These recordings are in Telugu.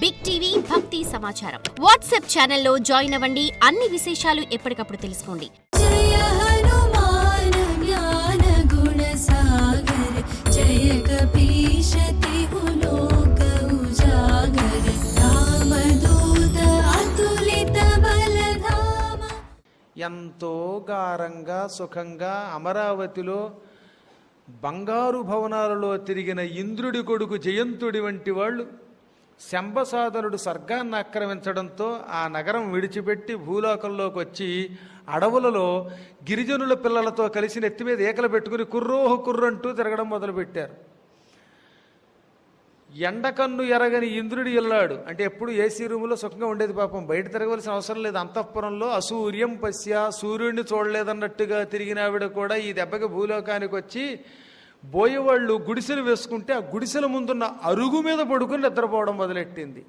బిగ్ టీవీ భక్తి సమాచారం వాట్సాప్ ఛానల్లో జాయిన్ అవ్వండి. అన్ని విశేషాలు ఎప్పటికప్పుడు తెలుసుకోండి. ఎంతో గారంగా సుఖంగా అమరావతిలో బంగారు భవనాలలో తిరిగిన ఇంద్రుడి కొడుకు జయంతుడి వంటి వాళ్ళు శంభసాదనుడు స్వర్గాన్ని ఆక్రమించడంతో ఆ నగరం విడిచిపెట్టి భూలోకంలోకి వచ్చి అడవులలో గిరిజనుల పిల్లలతో కలిసి నెత్తి మీద ఏకలు పెట్టుకుని కుర్రోహు కుర్రంటూ తిరగడం మొదలుపెట్టారు. ఎండకన్ను ఎరగని ఇంద్రుడి వెళ్ళాడు అంటే ఎప్పుడు ఏసీ రూములో సుఖంగా ఉండేది పాపం. బయట తిరగవలసిన అవసరం లేదు. అంతఃపురంలో అసూర్యం పశ్య సూర్యుడిని చూడలేదన్నట్టుగా తిరిగిన ఆవిడ కూడా ఈ దెబ్బకి భూలోకానికి వచ్చి బోయేవాళ్ళు గుడిసెలు వేసుకుంటే ఆ గుడిసెల ముందున్న అరుగు మీద పడుకుని నిద్రపోవడం మొదలెట్టింది.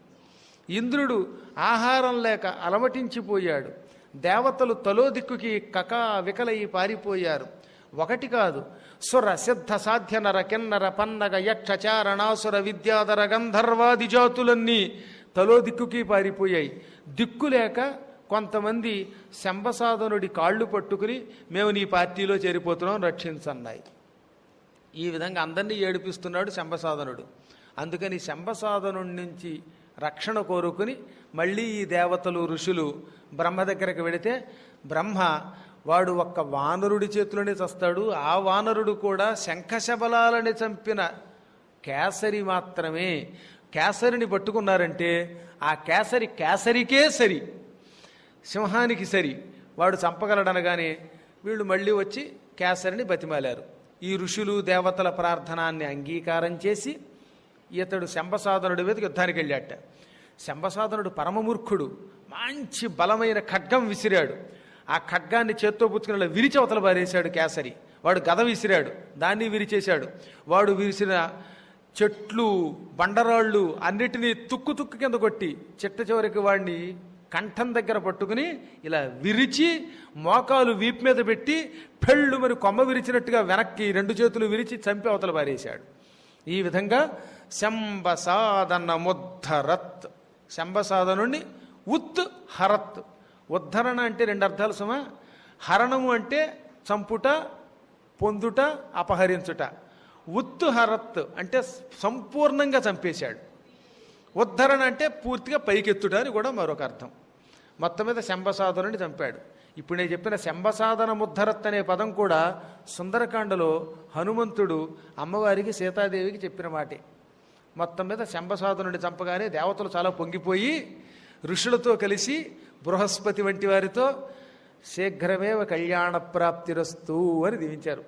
ఇంద్రుడు ఆహారం లేక అలమటించిపోయాడు. దేవతలు తలో దిక్కుకి కకా వికలయి పారిపోయారు. ఒకటి కాదు సుర సిద్ధ సాధ్య నర కిన్నర పన్నగ యక్ష చారణాసుర విద్యాధర గంధర్వాది జాతులన్నీ తలో దిక్కుకి పారిపోయాయి. దిక్కు లేక కొంతమంది శంభసాధనుడి కాళ్ళు పట్టుకుని మేము నీ పార్టీలో చేరిపోతున్నాం రక్షించన్నాయి. ఈ విధంగా అందరినీ ఏడిపిస్తున్నాడు శంభసాధనుడు. అందుకని శంభసాధను నుంచి రక్షణ కోరుకుని మళ్ళీ ఈ దేవతలు ఋషులు బ్రహ్మ దగ్గరకు వెళితే బ్రహ్మ వాడు ఒక్క వానరుడి చేతిలోనే చస్తాడు. ఆ వానరుడు కూడా శంఖశబలాలని చంపిన కేసరి మాత్రమే. కేసరిని పట్టుకున్నారంటే ఆ కేసరి కేసరికే సరి. సింహానికి సరి. వాడు చంపగలడనగానే వీళ్ళు మళ్ళీ వచ్చి కేసరిని బతిమాలారు. ఈ ఋషులు దేవతల ప్రార్థనాన్ని అంగీకారం చేసి ఇతడు శంభసాధనుడి మీదకి యుద్ధానికి వెళ్ళాట శంభసాధనుడు పరమమూర్ఖుడు మంచి బలమైన ఖడ్గం విసిరాడు. ఆ ఖడ్గాన్ని చేత్తో పుచ్చుకుని విరిచవతలు బారేశాడు పారేశాడు కేసరి. వాడు గద విసిరాడు దాన్ని విరిచేశాడు. వాడు విరిసిన చెట్లు బండరాళ్ళు అన్నిటినీ తుక్కు తుక్కు కింద కొట్టి చిట్ట చివరికి వాడిని కంఠం దగ్గర పట్టుకుని ఇలా విరిచి మోకాలు వీపు మీద పెట్టి పెళ్ళు మరి కొమ్మ విరిచినట్టుగా వెనక్కి రెండు చేతులు విరిచి చంపి అవతల పారేశాడు. ఈ విధంగా శంబసాదన ముద్ధరత్. శంబసాదనుణ్ణి ఉత్ హరత్. ఉద్ధరణ అంటే రెండు అర్థాలు సుమా. హరణము అంటే చంపుట పొందుట అపహరించుట. ఉత్తు హరత్ అంటే సంపూర్ణంగా చంపేశాడు. ఉద్ధరణ అంటే పూర్తిగా పైకెత్తుట అని కూడా మరొక అర్థం. మొత్తం మీద శంభసాధనుని చంపాడు. ఇప్పుడు నేను చెప్పిన శంభసాధన ముద్ధరత్ అనే పదం కూడా సుందరకాండలో హనుమంతుడు అమ్మవారికి సీతాదేవికి చెప్పిన మాటే. మొత్తం మీద శంభసాధనుడి చంపగానే దేవతలు చాలా పొంగిపోయి ఋషులతో కలిసి బృహస్పతి వంటి వారితో శీఘ్రమేవ కళ్యాణ ప్రాప్తిరస్తూ అని దీవించారు.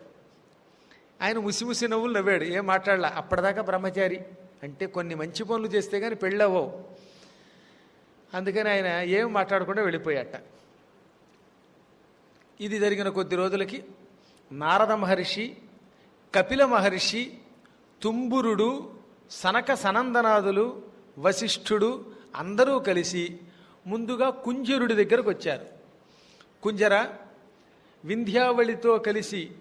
ఆయన ముసిముసి నవ్వులు నవ్వాడు. ఏం మాట్లాడలా? అప్పటిదాకా బ్రహ్మచారి. అంటే కొన్ని మంచి పనులు చేస్తే కానీ పెళ్ళవో అందుకని ఆయన ఏం మాట్లాడకుండా వెళ్ళిపోయాట. ఇది జరిగిన కొద్ది రోజులకి నారద మహర్షి కపిల మహర్షి తుంబురుడు సనక సనందనాథులు వశిష్ఠుడు అందరూ కలిసి ముందుగా కుంజరుడి దగ్గరకు వచ్చారు. కుంజర వింధ్యావళితో కలిసి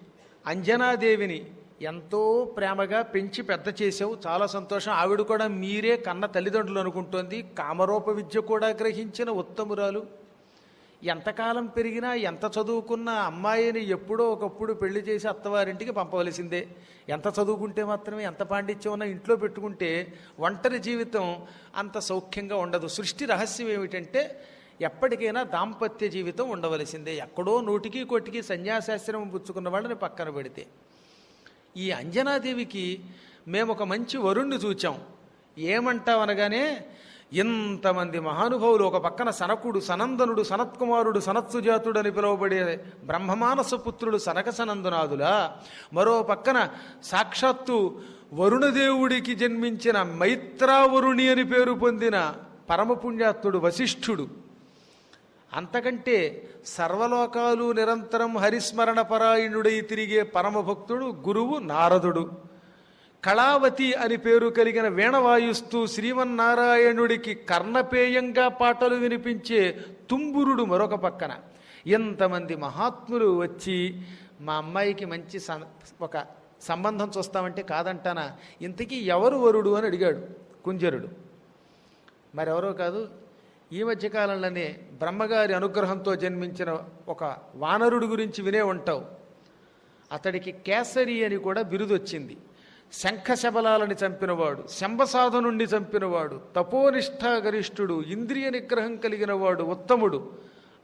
అంజనాదేవిని ఎంతో ప్రేమగా పెంచి పెద్ద చేసావు చాలా సంతోషం. ఆవిడ కూడా మీరే కన్న తల్లిదండ్రులు అనుకుంటోంది. కామరూప విద్య కూడా గ్రహించిన ఉత్తమురాలు. ఎంతకాలం పెరిగినా ఎంత చదువుకున్నా అమ్మాయిని ఎప్పుడో ఒకప్పుడు పెళ్ళి చేసి అత్తవారింటికి పంపవలసిందే. ఎంత చదువుకుంటే మాత్రమే ఎంత పాండిత్యం ఉన్నా ఇంట్లో పెట్టుకుంటే ఒంటరి జీవితం అంత సౌఖ్యంగా ఉండదు. సృష్టి రహస్యం ఏమిటంటే ఎప్పటికైనా దాంపత్య జీవితం ఉండవలసిందే. ఎక్కడో నూటికి కొట్టికి సన్యాసాశ్రమం పుచ్చుకున్న వాళ్ళని పక్కన పెడితే. ఈ అంజనాదేవికి మేము ఒక మంచి వరుణ్ణి చూచాం. ఏమంటాం అనగానే ఇంతమంది మహానుభావులు ఒక పక్కన సనకుడు సనందనుడు సనత్కుమారుడు సనత్సుజాతుడు అని పిలువబడే బ్రహ్మమానస పుత్రుడు సనక సనందనాదులా మరో పక్కన సాక్షాత్తు వరుణదేవుడికి జన్మించిన మైత్రావరుణి అని పేరు పొందిన పరమపుణ్యాత్తుడు వశిష్ఠుడు. అంతకంటే సర్వలోకాలు నిరంతరం హరిస్మరణ పరాయణుడై తిరిగే పరమభక్తుడు గురువు నారదుడు. కళావతి అని పేరు కలిగిన వీణ వాయిస్తూ శ్రీమన్నారాయణుడికి కర్ణపేయంగా పాటలు వినిపించే తుంబురుడు మరొక పక్కన. ఎంతమంది మహాత్ములు వచ్చి మా అమ్మాయికి మంచి సం- ఒక సంబంధం చూస్తామంటే కాదంటానా? ఇంతకీ ఎవరు వరుడు? అని అడిగాడు కుంజరుడు. మరెవరో కాదు ఈ మధ్యకాలంలోనే బ్రహ్మగారి అనుగ్రహంతో జన్మించిన ఒక వానరుడి గురించి వినే ఉంటావు. అతడికి కేసరి అని కూడా బిరుదు వచ్చింది శంఖశబలాలని చంపినవాడు శంభసాధనుణ్ణి చంపినవాడు తపోనిష్టాగరిష్ఠుడు ఇంద్రియ నిగ్రహం కలిగిన వాడు ఉత్తముడు.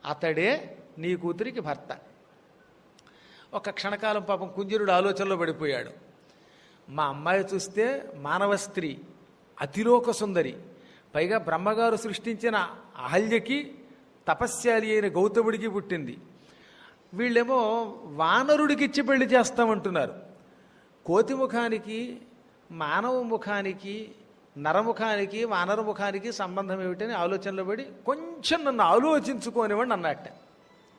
అతడే నీ కూతురికి భర్త. ఒక క్షణకాలం పాపం కుంజరుడు ఆలోచనలో పడిపోయాడు. మా అమ్మాయి చూస్తే మానవ స్త్రీ అతిలోక సుందరి. పైగా బ్రహ్మగారు సృష్టించిన అహల్యకి తపస్యాలి అయిన గౌతముడికి పుట్టింది. వీళ్ళేమో వానరుడికి ఇచ్చి పెళ్ళి చేస్తామంటున్నారు. కోతి ముఖానికి మానవ ముఖానికి నరముఖానికి వానర ముఖానికి సంబంధం ఏమిటని ఆలోచనలో పడి కొంచెం నన్ను ఆలోచించుకోనివ్వండి అన్నట్ట.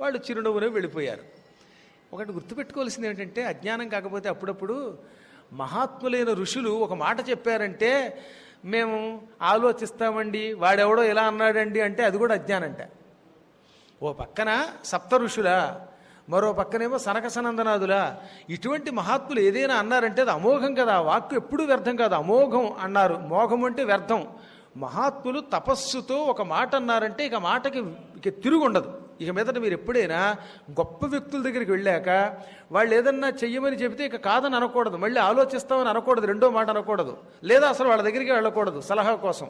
వాళ్ళు చిరునవ్వునే వెళ్ళిపోయారు. ఒకటి గుర్తుపెట్టుకోవాల్సింది ఏంటంటే అజ్ఞానం కాకపోతే అప్పుడప్పుడు మహాత్ములైన ఋషులు ఒక మాట చెప్పారంటే మేము ఆలోచిస్తామండి వాడెవడో ఇలా అన్నాడండి అంటే అది కూడా అజ్ఞానంట. ఓ పక్కన సప్త ఋషులా మరో పక్కనేమో సనక సనందనాదులా ఇటువంటి మహాత్ములు ఏదైనా అన్నారంటే అది అమోఘం కదా వాక్కు ఎప్పుడూ వ్యర్థం కాదు అమోఘం అన్నారు. మోఘం అంటే వ్యర్థం. మహాత్ములు తపస్సుతో ఒక మాట అన్నారంటే ఇక మాటకి ఇక ఇక మీదట మీరు ఎప్పుడైనా గొప్ప వ్యక్తుల దగ్గరికి వెళ్ళాక వాళ్ళు ఏదన్నా చెయ్యమని చెబితే ఇక కాదని అనకూడదు. మళ్ళీ ఆలోచిస్తామని అనకూడదు. రెండో మాట అనకూడదు. లేదా అసలు వాళ్ళ దగ్గరికి వెళ్ళకూడదు. సలహా కోసం.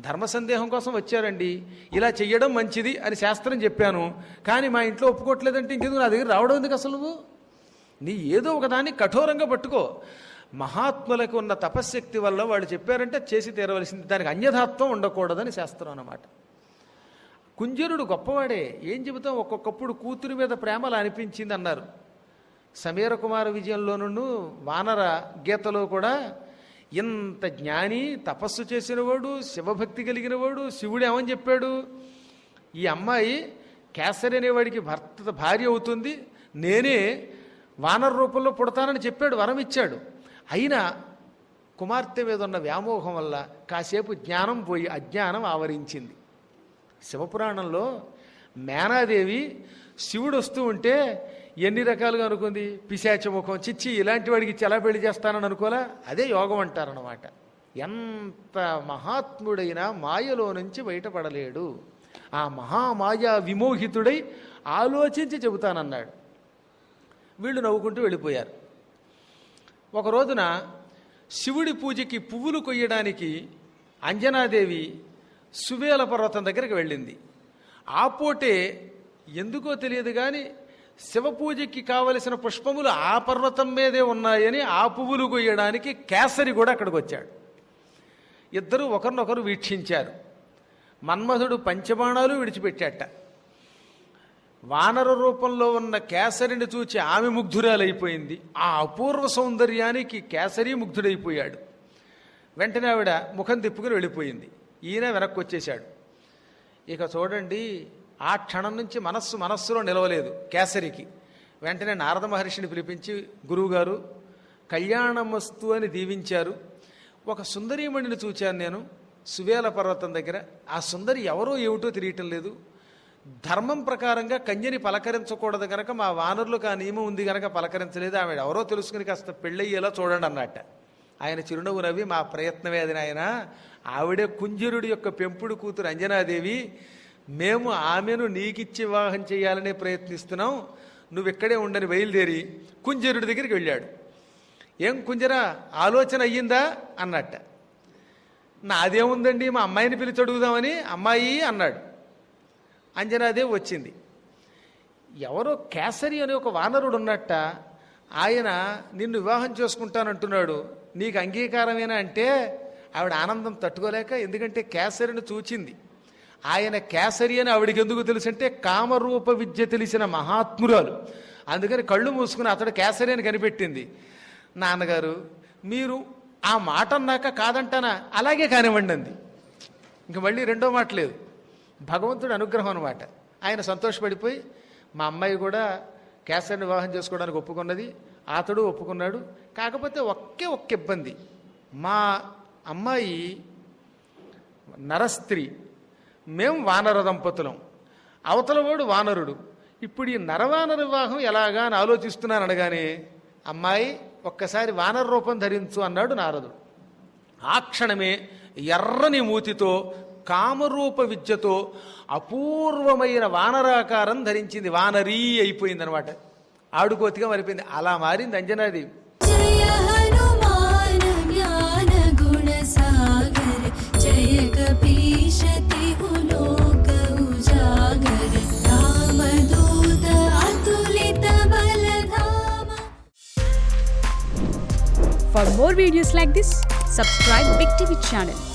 ధర్మ సందేహం కోసం వచ్చారండి. ఇలా చెయ్యడం మంచిది అని శాస్త్రం చెప్పాను. కానీ మా ఇంట్లో ఒప్పుకోవట్లేదంటే ఇంకెందుకు? నా దగ్గర రావడం ఎందుకు అసలు నువ్వు? నీ ఏదో ఒకదాన్ని కఠోరంగా పట్టుకో. మహాత్ములకు ఉన్న తపశ్శక్తి వల్ల వాళ్ళు చెప్పారంటే చేసి తీరవలసింది. దానికి అన్యథాత్వం ఉండకూడదని శాస్త్రం అన్నమాట. కుంజరుడు గొప్పవాడే. ఏం చెబుతాం? ఒక్కొక్కప్పుడు కూతురి మీద ప్రేమలు అనిపించింది అన్నారు సమీర కుమార విజయంలోనూ వానర గీతలో కూడా ఇంత జ్ఞాని తపస్సు చేసినవాడు శివభక్తి కలిగినవాడు శివుడు ఏమని చెప్పాడు? ఈ అమ్మాయి కేసరి అనేవాడికి భర్త భార్య అవుతుంది. నేనే వానర రూపంలో పుడతానని చెప్పాడు వరం ఇచ్చాడు. అయినా కుమార్తె మీద ఉన్న వ్యామోహం వల్ల కాసేపు జ్ఞానం పోయి అజ్ఞానం ఆవరించింది. శివపురాణంలో మేనాదేవి శివుడు వస్తూ ఉంటే ఎన్ని రకాలుగా అనుకుంది? పిశాచముఖం చిచ్చి ఇలాంటి వాడికి ఇచ్చి ఎలా పెళ్ళి చేస్తానని అనుకోలే అదే యోగం అంటారనమాట ఎంత మహాత్ముడైనా మాయలో నుంచి బయటపడలేడు. ఆ మహామాయా విమోహితుడై ఆలోచించి చెబుతానన్నాడు. వీళ్ళు నవ్వుకుంటూ వెళ్ళిపోయారు. ఒక రోజున శివుడి పూజకి పువ్వులు కొయ్యడానికి అంజనాదేవి సువేల పర్వతం దగ్గరికి వెళ్ళింది. ఆ పోటే ఎందుకో తెలియదు కానీ శివ పూజకి కావలసిన పుష్పములు ఆ పర్వతం మీదే ఉన్నాయని ఆ పువ్వులు కొయ్యడానికి కేసరి కూడా అక్కడికి వచ్చాడు. ఇద్దరు ఒకరినొకరు వీక్షించారు. మన్మధుడు పంచబాణాలు విడిచిపెట్టాట. వానర రూపంలో ఉన్న కేసరిని చూచి ఆమె ముగ్ధురాలైపోయింది. ఆ అపూర్వ సౌందర్యానికి కేసరి ముగ్ధుడైపోయాడు. వెంటనే ఆవిడ ముఖం తిప్పుకుని వెళ్ళిపోయింది. ఈయన వెనక్కి వచ్చేశాడు ఇక చూడండి ఆ క్షణం నుంచి మనస్సు మనస్సులో నిలవలేదు కేసరికి. వెంటనే నారద మహర్షిని పిలిపించి గురువుగారు కళ్యాణమస్తు అని దీవించారు. ఒక సుందరీమణిని చూచాను నేను సువేల పర్వతం దగ్గర. ఆ సుందరి ఎవరో ఏమిటో తెలియటం లేదు. ధర్మం ప్రకారంగా కన్యని పలకరించకూడదు కనుక మా వానరులకు ఆ నియమం ఉంది కనుక పలకరించలేదు. ఆమె ఎవరో తెలుసుకుని కాస్త పెళ్ళయ్యేలా చూడండి అన్నట్ట. ఆయన చిరునవ్వు నవ్వి మా ప్రయత్నమే అది నాయన. ఆవిడే కుంజరుడి యొక్క పెంపుడు కూతురు అంజనాదేవి. మేము ఆమెను నీకిచ్చి వివాహం చేయాలనే ప్రయత్నిస్తున్నాం. నువ్వు ఇక్కడే ఉండని బయలుదేరి కుంజరుడి దగ్గరికి వెళ్ళాడు. ఏం కుంజరా ఆలోచన అయ్యిందా? అన్నట్ట. నాదేముందండి మా అమ్మాయిని పిలిచి అడుగుదామని అమ్మాయి అన్నాడు. అంజనాదేవి వచ్చింది. ఎవరో కేసరి అనే ఒక వానరుడు ఉన్నట్ట ఆయన నిన్ను వివాహం చేసుకుంటానంటున్నాడు. నీకు అంగీకారమేనా అంటే ఆవిడ ఆనందం తట్టుకోలేక ఎందుకంటే కేసరిని చూచింది. ఆయన కేసరి అని ఆవిడకి ఎందుకు తెలుసు అంటే కామరూప విద్య తెలిసిన మహాత్మురాలు. అందుకని కళ్ళు మూసుకుని అతడు కేసరి అని కనిపెట్టింది. నాన్నగారు మీరు ఆ మాట అన్నాక కాదంటానా? అలాగే కానివ్వండి అంది. ఇంక మళ్ళీ రెండో మాట లేదు. భగవంతుడి అనుగ్రహం అనమాట ఆయన సంతోషపడిపోయి మా అమ్మాయి కూడా కేసరిని వివాహం చేసుకోవడానికి ఒప్పుకున్నది అతడు ఒప్పుకున్నాడు. కాకపోతే ఒకే ఒక్క ఇబ్బంది. మా అమ్మాయి నరస్త్రీ మేము వానర దంపతులం. అవతలవాడు వానరుడు. ఇప్పుడు ఈ నరవానర వివాహం ఎలాగా అని ఆలోచిస్తున్నాను అనగానే అమ్మాయి ఒక్కసారి వానర రూపం ధరించు అన్నాడు నారదుడు. ఆ క్షణమే ఎర్రని మూతితో కామరూప విద్యతో అపూర్వమైన వానరాకారం ధరించింది. వానరీ అయిపోయిందనమాట ఆడుకోతిగా మరిపోయింది. అలా మారింది అంజనాది For more videos like this, subscribe Big TV channel.